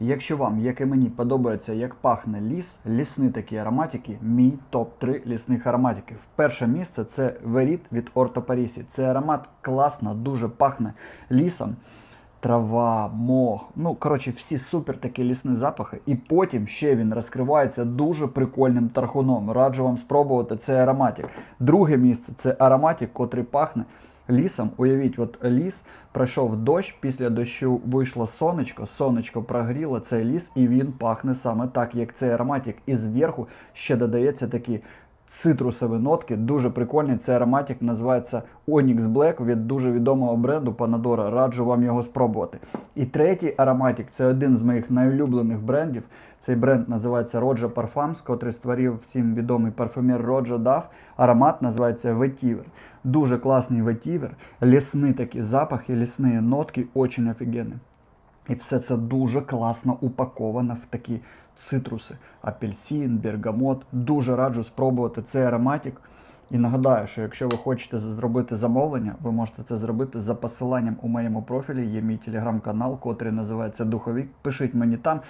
Якщо вам, як і мені, подобається, як пахне ліс, лісні такі ароматики, мій топ-3 лісних ароматиків. Перше місце це Веріт від Орто Парісі. Це аромат класно, дуже пахне лісом. Трава, мох, ну коротше, всі супер такі лісні запахи. І потім ще він розкривається дуже прикольним тархуном. Раджу вам спробувати цей ароматик. Друге місце це ароматик, котрий пахне лісом. Уявіть, от ліс пройшов дощ, після дощу вийшло сонечко, сонечко прогріло цей ліс, і він пахне саме так, як цей ароматик. І зверху ще додається такі цитрусові нотки. Дуже прикольний. Цей ароматик називається Onyx Black від дуже відомого бренду Panadora. Раджу вам його спробувати. І третій ароматик це один з моїх найулюблених брендів. Цей бренд називається Roja Parfums, котрий створив всім відомий парфюмер Роджа Дав. Аромат називається Vetiver. Дуже класний ветівер, лісні такі запахи, лісні нотки, очень офігенні. І все це дуже класно упаковано в такі цитруси. Апельсин, бергамот. Дуже раджу спробувати цей ароматик. І нагадаю, що якщо ви хочете зробити замовлення, ви можете це зробити за посиланням у моєму профілі. Є мій телеграм-канал, котрий називається Духовік. Пишіть мені там.